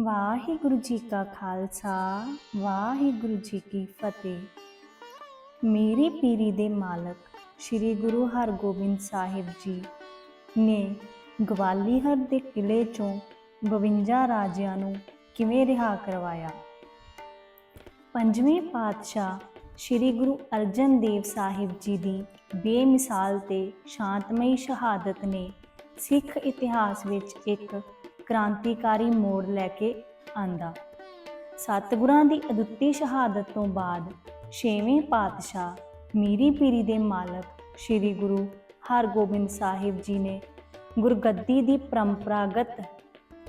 ਵਾਹਿਗੁਰੂ ਜੀ ਕਾ ਖਾਲਸਾ, ਵਾਹਿਗੁਰੂ ਜੀ ਕੀ ਫਤਿਹ। ਮੇਰੀ ਪੀਰੀ ਦੇ ਮਾਲਕ ਸ੍ਰੀ ਗੁਰੂ ਹਰਗੋਬਿੰਦ ਸਾਹਿਬ ਜੀ ਨੇ ਗਵਾਲੀਹਰ ਦੇ ਕਿਲੇ ਚੋਂ 52 ਰਾਜਿਆਂ ਨੂੰ ਕਿਵੇਂ ਰਿਹਾ ਕਰਵਾਇਆ? ਪੰਜਵੇਂ ਪਾਤਸ਼ਾਹ ਸ੍ਰੀ ਗੁਰੂ ਅਰਜਨ ਦੇਵ ਸਾਹਿਬ ਜੀ ਦੀ ਬੇਮਿਸਾਲ ਤੇ ਸ਼ਾਂਤਮਈ ਸ਼ਹਾਦਤ ਨੇ ਸਿੱਖ ਇਤਿਹਾਸ ਵਿੱਚ ਇੱਕ ਕ੍ਰਾਂਤੀਕਾਰੀ ਮੋੜ ਲੈ ਕੇ ਆਂਦਾ। ਸਤਿਗੁਰਾਂ ਦੀ ਅਦੁੱਤੀ ਸ਼ਹਾਦਤ ਤੋਂ ਬਾਅਦ ਛੇਵੇਂ ਪਾਤਸ਼ਾਹ ਮੀਰੀ ਪੀਰੀ ਦੇ ਮਾਲਕ ਸ੍ਰੀ ਗੁਰੂ ਹਰਗੋਬਿੰਦ ਸਾਹਿਬ ਜੀ ਨੇ ਗੁਰਗੱਦੀ ਦੀ ਪਰੰਪਰਾਗਤ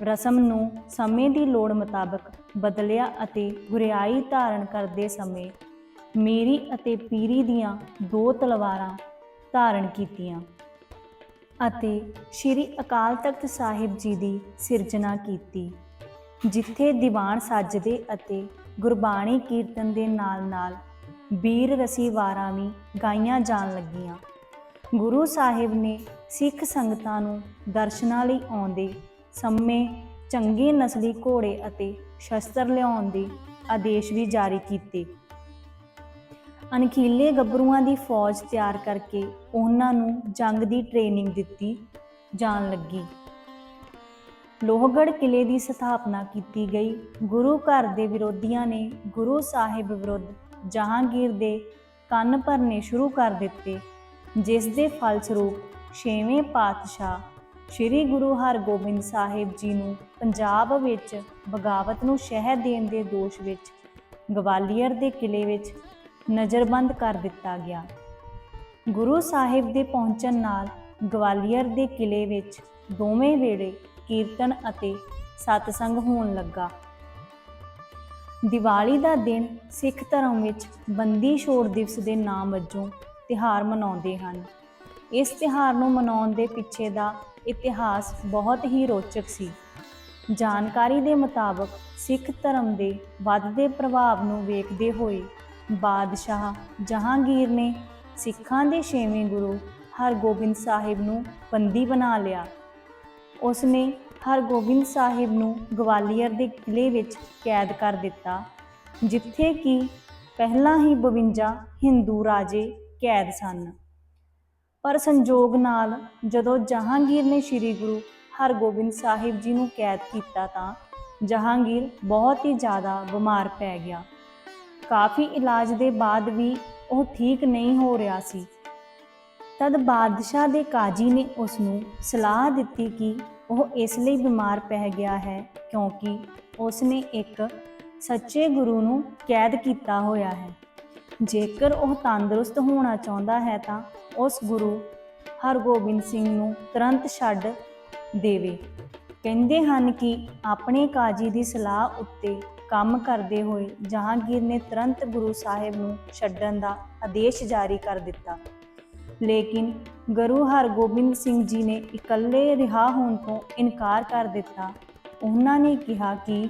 ਰਸਮ ਨੂੰ ਸਮੇਂ ਦੀ ਲੋੜ ਮੁਤਾਬਕ ਬਦਲਿਆ ਅਤੇ ਗੁਰਿਆਈ ਧਾਰਨ ਕਰਦੇ ਸਮੇਂ ਮੀਰੀ ਅਤੇ ਪੀਰੀ ਦੀਆਂ ਦੋ ਤਲਵਾਰਾਂ ਧਾਰਨ ਕੀਤੀਆਂ। ਅਤੇ ਸ੍ਰੀ ਅਕਾਲ ਤਖਤ ਸਾਹਿਬ ਜੀ ਦੀ ਸਿਰਜਣਾ ਕੀਤੀ, ਜਿੱਥੇ ਦੀਵਾਨ ਸਾਜਦੇ ਅਤੇ ਗੁਰਬਾਣੀ ਕੀਰਤਨ ਦੇ ਨਾਲ-ਨਾਲ ਬੀਰ ਰਸੀ ਵਾਰਾਂ ਵੀ ਗਾਈਆਂ ਜਾਣ ਲੱਗੀਆਂ। ਗੁਰੂ ਸਾਹਿਬ ਨੇ ਸਿੱਖ ਸੰਗਤਾਂ ਨੂੰ ਦਰਸ਼ਨਾਂ ਲਈ ਆਉਂਦੇ ਸਮੇਂ ਚੰਗੇ ਨਸਲੀ ਘੋੜੇ ਅਤੇ ਸ਼ਸਤਰ ਲਿਆਉਣ ਦੇ ਆਦੇਸ਼ ਵੀ ਜਾਰੀ ਕੀਤੇ। ਅਣਖੀਲੇ ਗੱਭਰੂਆਂ ਦੀ ਫੌਜ ਤਿਆਰ ਕਰਕੇ ਉਹਨਾਂ ਨੂੰ ਜੰਗ ਦੀ ਟ੍ਰੇਨਿੰਗ ਦਿੱਤੀ ਜਾਣ ਲੱਗੀ। ਲੋਹਗੜ੍ਹ ਕਿਲੇ ਦੀ ਸਥਾਪਨਾ ਕੀਤੀ ਗਈ। ਗੁਰੂ ਘਰ ਦੇ ਵਿਰੋਧੀਆਂ ਨੇ ਗੁਰੂ ਸਾਹਿਬ ਵਿਰੁੱਧ ਜਹਾਂਗੀਰ ਦੇ ਕੰਨ ਭਰਨੇ ਸ਼ੁਰੂ ਕਰ ਦਿੱਤੇ, ਜਿਸ ਦੇ ਫਲਸਰੂਪ ਛੇਵੇਂ ਪਾਤਸ਼ਾਹ ਸ੍ਰੀ ਗੁਰੂ ਹਰਗੋਬਿੰਦ ਸਾਹਿਬ ਜੀ ਨੂੰ ਪੰਜਾਬ ਵਿੱਚ ਬਗਾਵਤ ਨੂੰ ਸ਼ਹਿ ਦੇਣ ਦੇ ਦੋਸ਼ ਵਿੱਚ ਗਵਾਲੀਅਰ ਦੇ ਕਿਲੇ ਵਿੱਚ ਨਜ਼ਰਬੰਦ ਕਰ ਦਿੱਤਾ ਗਿਆ। ਗੁਰੂ ਸਾਹਿਬ ਦੇ ਪਹੁੰਚਣ ਨਾਲ ਗਵਾਲੀਅਰ ਦੇ ਕਿਲੇ ਵਿੱਚ ਦੋਵੇਂ ਵੇਲੇ ਕੀਰਤਨ ਅਤੇ ਸਤਸੰਗ ਹੋਣ ਲੱਗਾ। ਦੀਵਾਲੀ ਦਾ ਦਿਨ ਸਿੱਖ ਧਰਮ ਵਿੱਚ ਬੰਦੀ ਛੋੜ ਦਿਵਸ ਦੇ ਨਾਮ ਵਜੋਂ ਤਿਹਾਰ ਮਨਾਉਂਦੇ ਹਨ। ਇਸ ਤਿਹਾਰ ਨੂੰ ਮਨਾਉਣ ਦੇ ਪਿੱਛੇ ਦਾ ਇਤਿਹਾਸ ਬਹੁਤ ਹੀ ਰੋਚਕ ਸੀ। ਜਾਣਕਾਰੀ ਦੇ ਮੁਤਾਬਕ ਸਿੱਖ ਧਰਮ ਦੇ ਵੱਧਦੇ ਪ੍ਰਭਾਵ ਨੂੰ ਵੇਖਦੇ ਹੋਏ ਬਾਦਸ਼ਾਹ ਜਹਾਂਗੀਰ ਨੇ ਸਿੱਖਾਂ ਦੇ ਛੇਵੇਂ ਗੁਰੂ ਹਰਗੋਬਿੰਦ ਸਾਹਿਬ ਨੂੰ ਬੰਦੀ ਬਣਾ ਲਿਆ। ਉਸ ਨੇ ਹਰਗੋਬਿੰਦ ਸਾਹਿਬ ਨੂੰ ਗਵਾਲੀਅਰ ਦੇ ਕਿਲੇ ਵਿੱਚ ਕੈਦ ਕਰ ਦਿੱਤਾ, ਜਿੱਥੇ ਕਿ ਪਹਿਲਾਂ ਹੀ 52 ਹਿੰਦੂ ਰਾਜੇ ਕੈਦ ਸਨ। ਪਰ ਸੰਜੋਗ ਨਾਲ ਜਦੋਂ ਜਹਾਂਗੀਰ ਨੇ ਸ੍ਰੀ ਗੁਰੂ ਹਰਗੋਬਿੰਦ ਸਾਹਿਬ ਜੀ ਨੂੰ ਕੈਦ ਕੀਤਾ ਤਾਂ ਜਹਾਂਗੀਰ ਬਹੁਤ ਹੀ ਜ਼ਿਆਦਾ ਬਿਮਾਰ ਪੈ ਗਿਆ। ਕਾਫੀ ਇਲਾਜ ਦੇ ਬਾਅਦ ਵੀ ਉਹ ਠੀਕ ਨਹੀਂ ਹੋ ਰਿਹਾ ਸੀ। ਤਦ ਬਾਦਸ਼ਾਹ ਦੇ ਕਾਜੀ ਨੇ ਉਸ ਨੂੰ ਸਲਾਹ ਦਿੱਤੀ ਕਿ ਉਹ ਇਸ ਲਈ ਬਿਮਾਰ ਪੈ ਗਿਆ ਹੈ ਕਿਉਂਕਿ ਉਸ ਨੇ ਇੱਕ ਸੱਚੇ ਗੁਰੂ ਨੂੰ ਕੈਦ ਕੀਤਾ ਹੋਇਆ ਹੈ। ਜੇਕਰ ਉਹ ਤੰਦਰੁਸਤ ਹੋਣਾ ਚਾਹੁੰਦਾ ਹੈ ਤਾਂ ਉਸ ਗੁਰੂ ਹਰਗੋਬਿੰਦ ਸਿੰਘ ਨੂੰ ਤੁਰੰਤ ਛੱਡ ਦੇਵੇ। ਕਹਿੰਦੇ ਹਨ ਕਿ ਆਪਣੇ ਕਾਜੀ ਦੀ ਸਲਾਹ ਉੱਤੇ ਕੰਮ ਕਰਦੇ ਹੋਏ ਜਹਾਂਗੀਰ ਨੇ ਤੁਰੰਤ ਗੁਰੂ ਸਾਹਿਬ ਨੂੰ ਛੱਡਣ ਦਾ ਆਦੇਸ਼ ਜਾਰੀ ਕਰ ਦਿੱਤਾ। ਲੇਕਿਨ ਗੁਰੂ ਹਰਗੋਬਿੰਦ ਸਿੰਘ ਜੀ ਨੇ ਇਕੱਲੇ ਰਿਹਾ ਹੋਣ ਤੋਂ ਇਨਕਾਰ ਕਰ ਦਿੱਤਾ। ਉਹਨਾਂ ਨੇ ਕਿਹਾ ਕਿ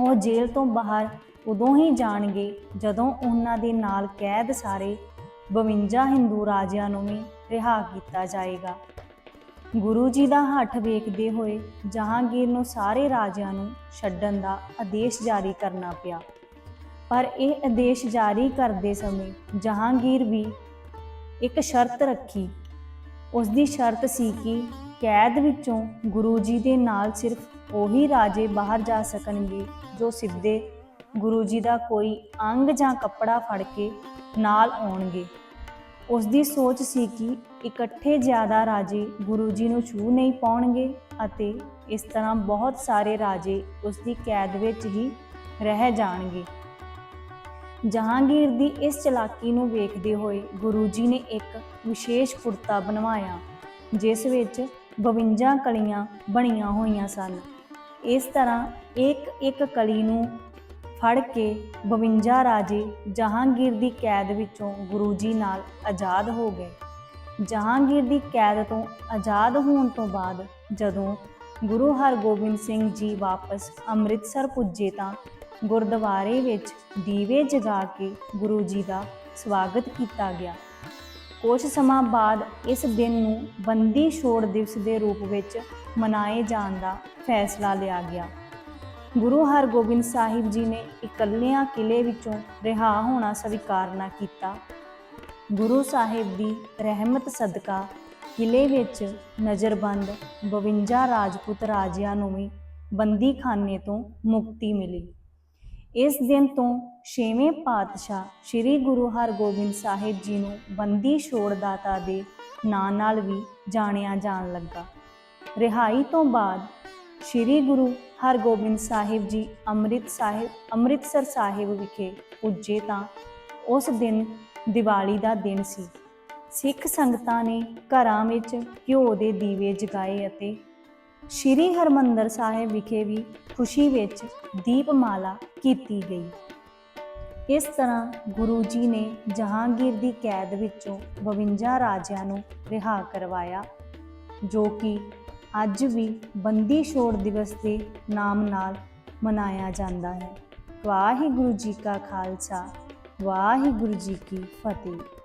ਉਹ ਜੇਲ੍ਹ ਤੋਂ ਬਾਹਰ ਉਦੋਂ ਹੀ ਜਾਣਗੇ ਜਦੋਂ ਉਹਨਾਂ ਦੇ ਨਾਲ ਕੈਦ ਸਾਰੇ 52 ਹਿੰਦੂ ਰਾਜਿਆਂ ਨੂੰ ਵੀ ਰਿਹਾ ਕੀਤਾ ਜਾਏਗਾ। ਗੁਰੂ ਜੀ ਦਾ ਹੱਠ ਵੇਖਦੇ ਹੋਏ ਜਹਾਂਗੀਰ ਨੂੰ ਸਾਰੇ ਰਾਜਿਆਂ ਨੂੰ ਛੱਡਣ ਦਾ ਆਦੇਸ਼ ਜਾਰੀ ਕਰਨਾ ਪਿਆ। ਪਰ ਇਹ ਆਦੇਸ਼ ਜਾਰੀ ਕਰਦੇ ਸਮੇਂ ਜਹਾਂਗੀਰ ਵੀ ਇੱਕ ਸ਼ਰਤ ਰੱਖੀ। ਉਸ ਦੀ ਸ਼ਰਤ ਸੀ ਕਿ ਕੈਦ ਵਿੱਚੋਂ ਗੁਰੂ ਜੀ ਦੇ ਨਾਲ ਸਿਰਫ ਉਹੀ ਰਾਜੇ ਬਾਹਰ ਜਾ ਸਕਣਗੇ ਜੋ ਸਿੱਧੇ ਗੁਰੂ ਜੀ ਦਾ ਕੋਈ ਅੰਗ ਜਾਂ ਕੱਪੜਾ ਫੜ ਕੇ ਨਾਲ ਆਉਣਗੇ। ਉਸ ਦੀ ਸੋਚ ਸੀ ਕਿ ਇਕੱਠੇ ਜ਼ਿਆਦਾ ਰਾਜੇ ਗੁਰੂ ਜੀ ਨੂੰ ਛੂ ਨਹੀਂ ਪਾਉਣਗੇ ਅਤੇ ਇਸ ਤਰ੍ਹਾਂ ਬਹੁਤ ਸਾਰੇ ਰਾਜੇ ਉਸ ਦੀ ਕੈਦ ਵਿੱਚ ਹੀ ਰਹਿ ਜਾਣਗੇ। ਜਹਾਂਗੀਰ ਦੀ ਇਸ ਚਲਾਕੀ ਨੂੰ ਵੇਖਦੇ ਹੋਏ ਗੁਰੂ ਜੀ ਨੇ ਇੱਕ ਵਿਸ਼ੇਸ਼ ਕੁਰਤਾ ਬਣਵਾਇਆ, ਜਿਸ ਵਿੱਚ 52 ਕਲੀਆਂ ਬਣੀਆਂ ਹੋਈਆਂ ਸਨ। ਇਸ ਤਰ੍ਹਾਂ ਇੱਕ ਇੱਕ ਕਲੀ ਨੂੰ ਫੜ ਕੇ 52 ਰਾਜੇ ਜਹਾਂਗੀਰ ਦੀ ਕੈਦ ਵਿੱਚੋਂ ਗੁਰੂ ਜੀ ਨਾਲ ਆਜ਼ਾਦ ਹੋ ਗਏ। ਜਹਾਂਗੀਰ ਦੀ ਕੈਦ ਤੋਂ ਆਜ਼ਾਦ ਹੋਣ ਤੋਂ ਬਾਅਦ ਜਦੋਂ ਗੁਰੂ ਹਰਗੋਬਿੰਦ ਸਿੰਘ ਜੀ ਵਾਪਸ ਅੰਮ੍ਰਿਤਸਰ ਪੁੱਜੇ ਤਾਂ ਗੁਰਦੁਆਰੇ ਵਿੱਚ ਦੀਵੇ ਜਗਾ ਕੇ ਗੁਰੂ ਜੀ ਦਾ ਸਵਾਗਤ ਕੀਤਾ ਗਿਆ। ਕੁਝ ਸਮਾਂ ਬਾਅਦ ਇਸ ਦਿਨ ਨੂੰ ਬੰਦੀ ਛੋੜ ਦਿਵਸ ਦੇ ਰੂਪ ਵਿੱਚ ਮਨਾਏ ਜਾਣ ਦਾ ਫੈਸਲਾ ਲਿਆ ਗਿਆ। ਗੁਰੂ ਹਰਗੋਬਿੰਦ ਸਾਹਿਬ ਜੀ ਨੇ ਇਕੱਲਿਆਂ ਕਿਲੇ ਵਿੱਚੋਂ ਰਿਹਾ ਹੋਣਾ ਸਵੀਕਾਰ ਨਾ ਕੀਤਾ। ਗੁਰੂ ਸਾਹਿਬ ਦੀ ਰਹਿਮਤ ਸਦਕਾ ਕਿਲੇ ਵਿੱਚ ਨਜ਼ਰਬੰਦ 52 ਰਾਜਪੂਤ ਰਾਜਿਆਂ ਨੂੰ ਵੀ ਬੰਦੀਖਾਨੇ ਤੋਂ ਮੁਕਤੀ ਮਿਲੀ। ਇਸ ਦਿਨ ਤੋਂ ਛੇਵੇਂ ਪਾਤਸ਼ਾਹ ਸ੍ਰੀ ਗੁਰੂ ਹਰਗੋਬਿੰਦ ਸਾਹਿਬ ਜੀ ਨੂੰ ਬੰਦੀ ਛੋੜਦਾਤਾ ਦੇ ਨਾਂ ਨਾਲ ਵੀ ਜਾਣਿਆ ਜਾਣ ਲੱਗਾ। ਰਿਹਾਈ ਤੋਂ ਬਾਅਦ ਸ੍ਰੀ ਗੁਰੂ ਹਰਗੋਬਿੰਦ ਸਾਹਿਬ ਜੀ ਅੰਮ੍ਰਿਤ ਸਾਹਿਬ, ਅੰਮ੍ਰਿਤਸਰ ਸਾਹਿਬ ਵਿਖੇ ਪੁੱਜੇ ਤਾਂ ਉਸ ਦਿਨ ਦੀਵਾਲੀ ਦਾ ਦਿਨ ਸੀ। ਸਿੱਖ ਸੰਗਤਾਂ ਨੇ ਘਰਾਂ ਵਿੱਚ ਘਿਓ ਦੇ ਦੀਵੇ ਜਗਾਏ ਅਤੇ ਸ੍ਰੀ ਹਰਮੰਦਰ ਸਾਹਿਬ ਵਿਖੇ ਵੀ ਖੁਸ਼ੀ ਵਿੱਚ ਦੀਪਮਾਲਾ ਕੀਤੀ ਗਈ। ਇਸ ਤਰ੍ਹਾਂ ਗੁਰੂ ਜੀ ਨੇ ਜਹਾਂਗੀਰ ਦੀ ਕੈਦ ਵਿੱਚੋਂ 52 ਰਾਜਿਆਂ ਨੂੰ ਰਿਹਾ ਕਰਵਾਇਆ, ਜੋ ਕਿ ਅੱਜ ਵੀ ਬੰਦੀ ਛੋੜ ਦਿਵਸ ਦੇ ਨਾਮ ਨਾਲ ਮਨਾਇਆ ਜਾਂਦਾ ਹੈ। ਵਾਹਿਗੁਰੂ ਜੀ ਕਾ ਖਾਲਸਾ, ਵਾਹਿਗੁਰੂ ਜੀ ਕੀ ਫਤਿਹ।